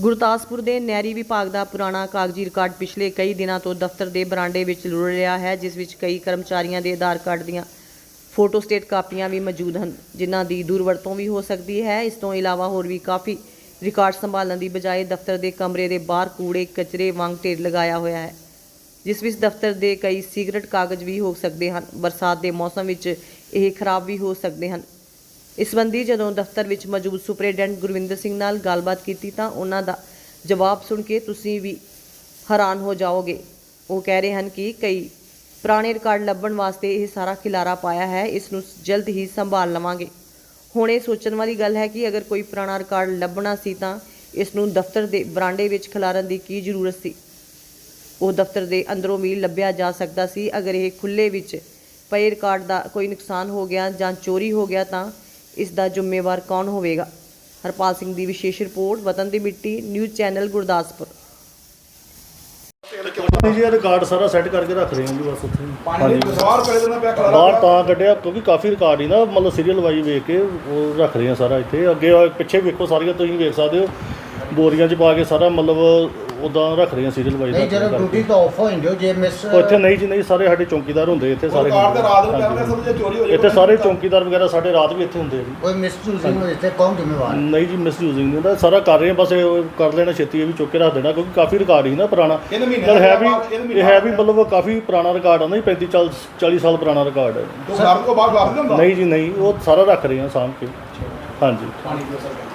ਗੁਰਦਾਸਪੁਰ ਦੇ ਨਹਿਰੀ ਵਿਭਾਗ ਦਾ ਪੁਰਾਣਾ ਕਾਗਜ਼ੀ ਰਿਕਾਰਡ ਪਿਛਲੇ ਕਈ ਦਿਨਾਂ ਤੋਂ ਦਫ਼ਤਰ ਦੇ ਬਰਾਂਡੇ ਵਿੱਚ ਰੁੜ ਰਿਹਾ ਹੈ, ਜਿਸ ਵਿੱਚ ਕਈ ਕਰਮਚਾਰੀਆਂ ਦੇ ਆਧਾਰ ਕਾਰਡ ਦੀਆਂ ਫੋਟੋ ਸਟੇਟ ਕਾਪੀਆਂ ਵੀ ਮੌਜੂਦ ਹਨ, ਜਿਨ੍ਹਾਂ ਦੀ ਦੁਰਵਰਤੋਂ ਵੀ ਹੋ ਸਕਦੀ ਹੈ। ਇਸ ਤੋਂ ਇਲਾਵਾ ਹੋਰ ਵੀ ਕਾਫੀ ਰਿਕਾਰਡ ਸੰਭਾਲਣ ਦੀ ਬਜਾਏ ਦਫ਼ਤਰ ਦੇ ਕਮਰੇ ਦੇ ਬਾਹਰ ਕੂੜੇ, ਕਚਰੇ ਵਾਂਗ ਢੇਰ ਲਗਾਇਆ ਹੋਇਆ ਹੈ, ਜਿਸ ਵਿੱਚ ਦਫ਼ਤਰ ਦੇ ਕਈ ਸਿਗਰਟ ਕਾਗਜ਼ ਵੀ ਹੋ ਸਕਦੇ ਹਨ। ਬਰਸਾਤ ਦੇ ਮੌਸਮ ਵਿੱਚ ਇਹ ਖਰਾਬ ਵੀ ਹੋ ਸਕਦੇ ਹਨ। ਇਸ ਸੰਬੰਧੀ ਜਦੋਂ ਦਫ਼ਤਰ ਵਿੱਚ ਮੌਜੂਦ ਸੁਪਰਡੈਂਟ ਗੁਰਵਿੰਦਰ ਸਿੰਘ ਨਾਲ ਗੱਲਬਾਤ ਕੀਤੀ ਤਾਂ ਉਹਨਾਂ ਦਾ ਜਵਾਬ ਸੁਣ ਕੇ ਤੁਸੀਂ ਵੀ ਹੈਰਾਨ ਹੋ ਜਾਓਗੇ। ਉਹ ਕਹਿ ਰਹੇ ਹਨ ਕਿ ਕਈ ਪੁਰਾਣੇ ਰਿਕਾਰਡ ਲੱਭਣ ਵਾਸਤੇ ਇਹ ਸਾਰਾ ਖਿਲਾਰਾ ਪਾਇਆ ਹੈ, ਇਸ ਨੂੰ ਜਲਦ ਹੀ ਸੰਭਾਲ ਲਵਾਂਗੇ। ਹੁਣ ਇਹ ਸੋਚਣ ਵਾਲੀ ਗੱਲ ਹੈ ਕਿ ਅਗਰ ਕੋਈ ਪੁਰਾਣਾ ਰਿਕਾਰਡ ਲੱਭਣਾ ਸੀ ਤਾਂ ਇਸ ਨੂੰ ਦਫ਼ਤਰ ਦੇ ਬਰਾਂਡੇ ਵਿੱਚ ਖਿਲਾਰਨ ਦੀ ਕੀ ਜ਼ਰੂਰਤ ਸੀ? ਉਹ ਦਫ਼ਤਰ ਦੇ ਅੰਦਰੋਂ ਵੀ ਲੱਭਿਆ ਜਾ ਸਕਦਾ ਸੀ। ਅਗਰ ਇਹ ਖੁੱਲੇ ਵਿੱਚ ਪਏ ਰਿਕਾਰਡ ਦਾ ਕੋਈ ਨੁਕਸਾਨ ਹੋ ਗਿਆ ਜਾਂ ਚੋਰੀ ਹੋ ਗਿਆ ਤਾਂ ਇਸ ਦਾ ਜ਼ਿੰਮੇਵਾਰ ਕੌਣ ਹੋਵੇਗਾ? ਹਰਪਾਲ ਸਿੰਘ ਦੀ ਵਿਸ਼ੇਸ਼ ਰਿਪੋਰਟ ਵਤਨ ਦੀ ਮਿੱਟੀ ਨਿਊਜ਼ ਚੈਨਲ ਗੁਰਦਾਸਪੁਰ। ਨਹੀਂ ਜੀ ਇਹ ਰਿਕਾਰਡ ਸਾਰਾ ਸੈੱਟ ਕਰਕੇ ਰੱਖ ਰਹੇ ਹਾਂ ਜੀ ਬਸ ਉੱਥੇ। ਪਾਣੀ ਦੇ ਬਾਹਰ ਪੜੇ ਦੇਣਾ ਪਿਆ ਖਲਾਰਾ। ਬਾਹਰ ਤਾਂ ਕੱਢਿਆ ਕਿਉਂਕਿ ਕਾਫੀ ਰਿਕਾਰਡ ਹੀ ਨਾ ਮਤਲਬ ਸੀਰੀਅਲ ਵਾਈਜ਼ ਵੇਖ ਕੇ ਉਹ ਰੱਖ ਰਹੇ ਹਾਂ ਸਾਰਾ ਇੱਥੇ। ਅੱਗੇ ਪਿੱਛੇ ਵੇਖੋ ਸਾਰੀਆਂ ਤੁਸੀਂ ਵੇਖ ਸਕਦੇ ਹੋ। ਬੋਰੀਆਂ 'ਚ ਪਾ ਕੇ ਸਾਰਾ ਮਤਲਬ ਉਦਾਂ ਰੱਖ ਰਹੇ ਸੀਰੀਅਲ ਵਾਈਜ਼ ਨਹੀਂ ਜਦੋਂ ਡਿਊਟੀ ਤੋਂ ਆਫ ਹੋ ਜਾਂਦੇ ਹੋ ਜੇ ਮਿਸ ਉਹ ਇੱਥੇ ਨਹੀਂ ਜੀ ਨਹੀਂ ਸਾਰੇ ਸਾਡੇ ਚੌਕੀਦਾਰ ਹੁੰਦੇ ਇੱਥੇ ਸਾਰੇ ਕਾਰ ਤੇ ਰਾਤ ਨੂੰ ਹਾਂਜੀ। ਕੈਮਰੇ ਸਮਝੇ ਚੋਰੀ ਹੋ ਜਾਏ ਇੱਥੇ ਸਾਰੇ ਚੌਕੀਦਾਰ ਵਗੈਰਾ ਸਾਡੇ ਰਾਤ ਵੀ ਇੱਥੇ ਹੁੰਦੇ ਆ ਜੀ। ਕੋਈ ਮਿਸਯੂਜ਼ਿੰਗ ਹੋ ਜਿੱਥੇ ਕੌਣ ਜ਼ਿੰਮੇਵਾਰ ਨਹੀਂ ਜੀ ਮਿਸਯੂਜ਼ਿੰਗ ਨਹੀਂ ਹੁੰਦਾ ਸਾਰਾ ਕਰ ਰਹੇ ਹਾਂ ਬਸ ਇਹ ਕਰ ਲੈਣਾ ਛੇਤੀ ਇਹ ਵੀ ਚੁੱਕ ਕੇ ਰੱਖ ਦੇਣਾ ਕਿਉਂਕਿ ਕਾਫੀ ਰਿਕਾਰਡ ਹੀ ਨਾ ਪੁਰਾਣਾ। ਚਲ ਹੈ ਵੀ ਬਾਅਦ- ਇਹ ਹੈ ਵੀ ਮਤਲਬ ਕਾਫੀ ਪੁਰਾਣਾ ਰਿਕਾਰਡ ਆ ਨਾ ਜੀ 35 40 40 ਸਾਲ ਪੁਰਾਣਾ ਰਿਕਾਰਡ ਹੈ ਤੂੰ ਤੋਂ ਬਾਹਰ ਨਹੀਂ ਹੁੰਦਾ? ਨਹੀਂ ਜੀ ਨਹੀਂ ਉਹ ਸਾਰਾ ਰੱਖ ਰਹੇ ਹਾਂ ਸਾਂਭ ਕੇ। ਹਾਂਜੀ। ਪਾਣੀ ਦੇ ਸਰ